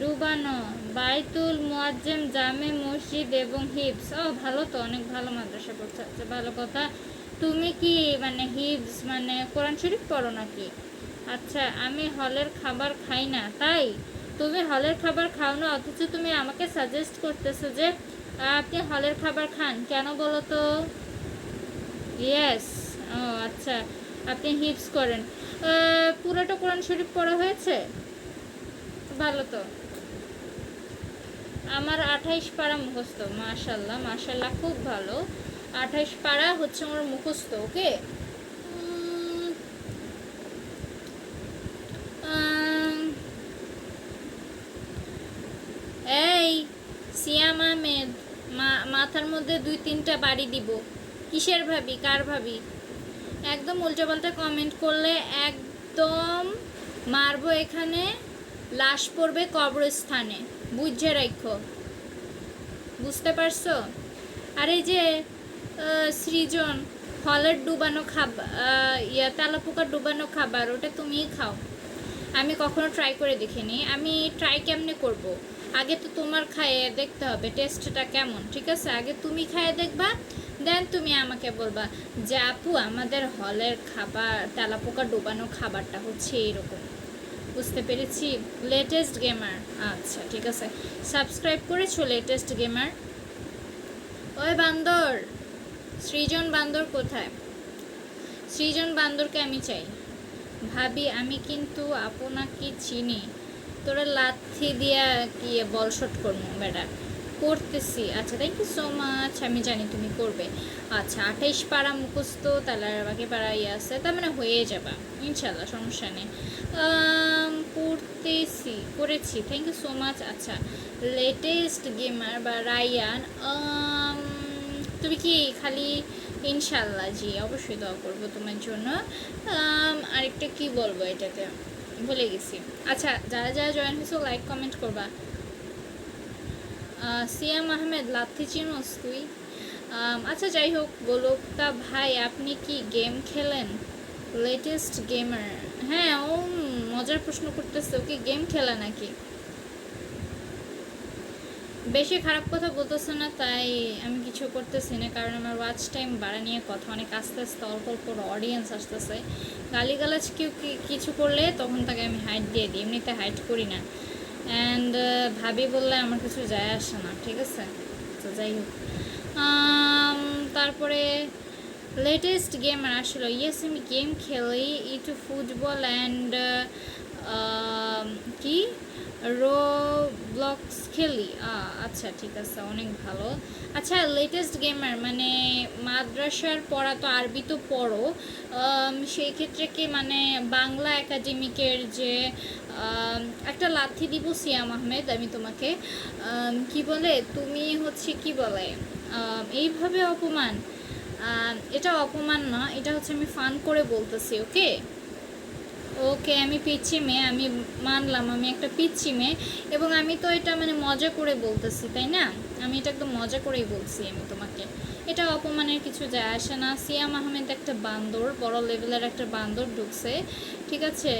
ডুবানো বাইতুল মুয়াজ্জেম জামে মসজিদ এবং হিপস ও, ভালো তো, অনেক ভালো মাদ্রাসা পড়ছে আচ্ছা ভালো কথা। তুমি কি মানে হিপস মানে কোরআন শরীফ পড়ো নাকি? আচ্ছা আমি হলের খাবার খাই না, তাই? তুমি হলের খাবার খাও না, অথচ তুমি আমাকে সাজেস্ট করতেছো যে, আপনি হলের খাবার খান, কেন বলো তো? ইয়েস ও আচ্ছা আপনি হিপস করেন। পুরোটা কোরআন শরীফ পড়া হয়েছে? ভালো তো। আমার আঠাইশ পাড়া মুখস্থ, মাশাল্লাহ মাশাল্লাহ, খুব ভালো। আঠাইশ পাড়া হচ্ছে আমার মুখস্থ, ওকে? এই, সিয়াম আহমেদ মাথার মধ্যে দুই তিনটা বাড়ি দিব। কিসের ভাবি? কার ভাবি? একদম উল্টোপাল্টা কমেন্ট করলে একদম মারবো এখানে। লাশ পড়বে কবরস্থানে। বুঝে রাখো বুঝতে পারছ? আর এই যে সৃজন, ফলের ডুবানো খাবার ইয়া, তেলাপোকার ডুবানো খাবার, ওটা তুমিই খাও। আমি কখনো ট্রাই করে দেখিনি। আমি ট্রাই কেমনে করব। আগে তো তোমার খাইয়ে দেখতে হবে টেস্টটা কেমন, ঠিক আছে? আগে তুমি খাইয়ে দেখবা দেন তুমি আমাকে বলবা যে, আপু, আমাদের হলের খাবার, তেলাপোকা ডুবানো খাবারটা হচ্ছে এরকম। বুঝতে পেরেছি। লেটেস্ট গেমার আচ্ছা ঠিক আছে। সাবস্ক্রাইব করেছ লেটেস্ট গেমার ওই বান্দর, সৃজন বান্দর কোথায়? সৃজন বান্দরকে আমি চাই। ভাবি, আমি কিন্তু আপনাকে চিনি। তোরা লাথি দিয়া কি বলশট করব বেটা করতেছি। আচ্ছা থ্যাংক ইউ সো মাচ আমি জানি তুমি করবে। আচ্ছা আঠাইশ পাড়া মুখস্থ তাহলে আর বাকি পাড়া ইয়ে আছে, তার মানে হয়ে যাবা। ইনশাল্লাহ সমস্যা নেই। করতেছি, করেছি। থ্যাংক ইউ সো মাচ আচ্ছা লেটেস্ট গেমার বা রায়ান তুমি কি খালি ইনশাল্লাহ জি, অবশ্যই দোয়া করব তোমার জন্য। আরেকটা কি বলব এটাতে? ভুলে গেছি। আচ্ছা যারা যারা জয়েন হয়েছো লাইক কমেন্ট করবা। সিয়াম আহমেদ লাথি চিনোস তুই আচ্ছা যাই হোক গোলক তা ভাই, আপনি কি গেম খেলেন? লেটেস্ট গেমার হ্যাঁ ও মজার প্রশ্ন করতেছে, ও কি গেম খেলা নাকি? বেশি খারাপ কথা বলতেছে না, তাই আমি কিছু করতেছি না, কারণ আমার ওয়াচ টাইম বাড়া নিয়ে কথা অনেক আস্তে আস্তে, অল্প অল্প অডিয়েন্স আসতেছে। গালিগালাজ কেউ কিছু করলে তখন তাকে আমি হাইট দিয়ে দিই, এমনিতে হাইট করি না। অ্যান্ড ভাবি বললে আমার কিছু যায় আসে না, ঠিক আছে? তো যাই হোক। তারপরে লেটেস্ট গেম আসলো। ইয়েস আমি গেম খেলি। ইটু ফুটবল অ্যান্ড কি? রো ব্লকস খেলি আচ্ছা ঠিক আছে, অনেক ভালো। আচ্ছা লেটেস্ট গেমার মানে মাদ্রাসার পড়া তো আরবি তো পড়ো। সেই ক্ষেত্রে কি মানে বাংলা একাডেমিকের যে একটা লাথি দিব সিয়াম আহমেদ, আমি তোমাকে। কি বলে? তুমি হচ্ছে কি বলে? এইভাবে অপমান। এটা অপমান না, এটা হচ্ছে আমি ফান করে বলতেছি ওকে ওকে আমি পিচ্ছি মেয়ে, আমি মানলাম, আমি একটা পিচ্ছি মেয়ে এবং আমি তো এটা মানে মজা করে বলতেছি, তাই না? আমি এটা একদম মজা করেই বলছি আমি তোমাকে। এটা অপমানের কিছু যায় আসে না। সিয়াম আহমেদ একটা বান্দর, বড় লেভেলের একটা বান্দর ঢুকছে, ঠিক আছে?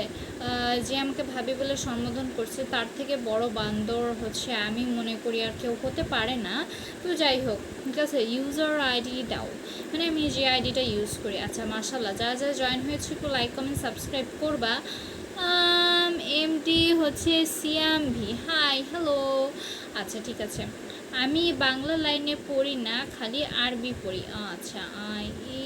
যে আমাকে ভাবি বলে সম্বোধন করছে, তার থেকে বড় বান্দর হচ্ছে আমি মনে করি আর কেউ হতে পারে না। তো যাই হোক, ঠিক আছে? ইউজার আইডি দাও। মানে আমি যে আইডিটা ইউজ করি। আচ্ছা মার্শাল্লাহ যা যা জয়েন হয়েছে, একটু লাইক কমেন্ট সাবস্ক্রাইব করবা। এমডি হচ্ছে সিয়াম ভি হাই হ্যালো আচ্ছা ঠিক আছে। আমি বাংলা লাইনে পড়ি না, খালি আরবি পড়ি। আচ্ছা ই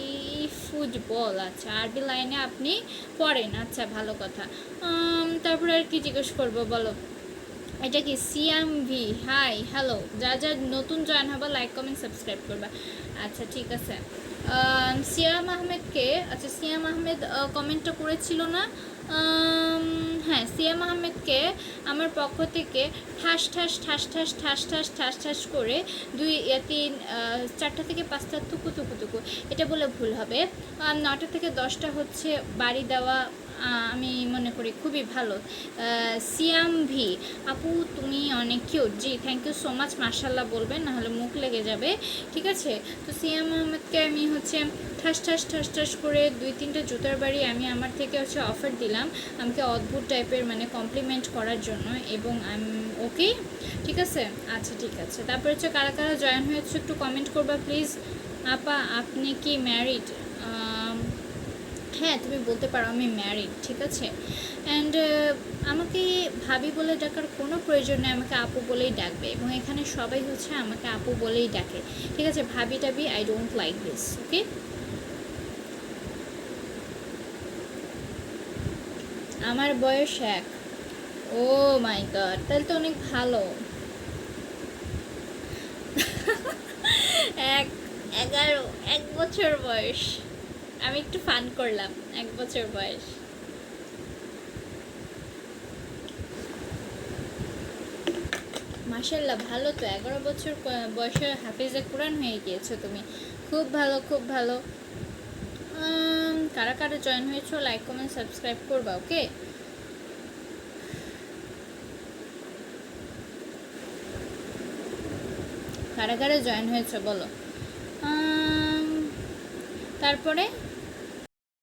ফুটবল। আচ্ছা আরবি লাইনে আপনি পড়েন। আচ্ছা ভালো কথা। তারপরে আর কি জিজ্ঞেস করব, বলো। এটা কি সিএম ভি হাই হ্যালো যা যা নতুন জয়েন হবে লাইক কমেন্ট সাবস্ক্রাইব করবা। আচ্ছা ঠিক আছে। সিয়াম আহমেদকে আচ্ছা সিয়াম আহমেদ কমেন্টটা করেছিল না। হ্যাঁ সিয়াম আহমেদকে আমার পক্ষ থেকে ঠাস ঠাস ঠাস ঠাস ঠাস ঠাস ঠাস ঠাস করে দুই তিন চারটা থেকে পাঁচটা তুকু তুকু তুকু এটা বলে ভুল হবে। নটা থেকে দশটা হচ্ছে বাড়ি দেওয়া আমি মনে করি খুবই ভালো। সিয়াম ভি, আপু তুমি অনেক কিউট জি থ্যাংক ইউ সো মাচ মার্শাল্লাহ বলবেন, নাহলে মুখ লেগে যাবে। ঠিক আছে? তো সিয়াম আহমেদকে আমি হচ্ছে ঠাস ঠাস ঠাস ঠাস করে দুই, তিনটা জুতার বাড়ি আমি আমার থেকে হচ্ছে অফার দিলাম আমাকে অদ্ভুত টাইপের মানে কমপ্লিমেন্ট করার জন্য এবং ওকে? ঠিক আছে? আচ্ছা ঠিক আছে। তারপর হচ্ছে কারা কারা জয়েন হয়েছে একটু কমেন্ট করবা প্লিজ আপা, আপনি কি ম্যারিড হ্যাঁ তুমি বলতে পারো আমি ম্যারিড ঠিক আছে? অ্যান্ড আমাকে ভাবি বলে ডাকার কোনো প্রয়োজন নেই, আমাকে আপু বলেই ডাকবে। এবং এখানে সবাই হচ্ছে আমাকে আপু বলেই ডাকে। ঠিক আছে, ভাবি টাবি I don't like this okay আমার বয়স এক। ও মাই গড তাহলে তো অনেক ভালো। এক, এগারো, এক বছর বয়স। আমি একটু ফান করলাম, এক বছর বয়স। মাসাল্লাহ ভালো তো, এগারো বছর বয়সে হাফিজে কোরআন হয়ে গিয়েছো তুমি। খুব ভালো খুব ভালো। কারা কারা জয়েন হয়েছো লাইক কমেন্ট সাবস্ক্রাইব করবা ওকে কারা কারা জয়েন হয়েছে, বলো। তারপরে?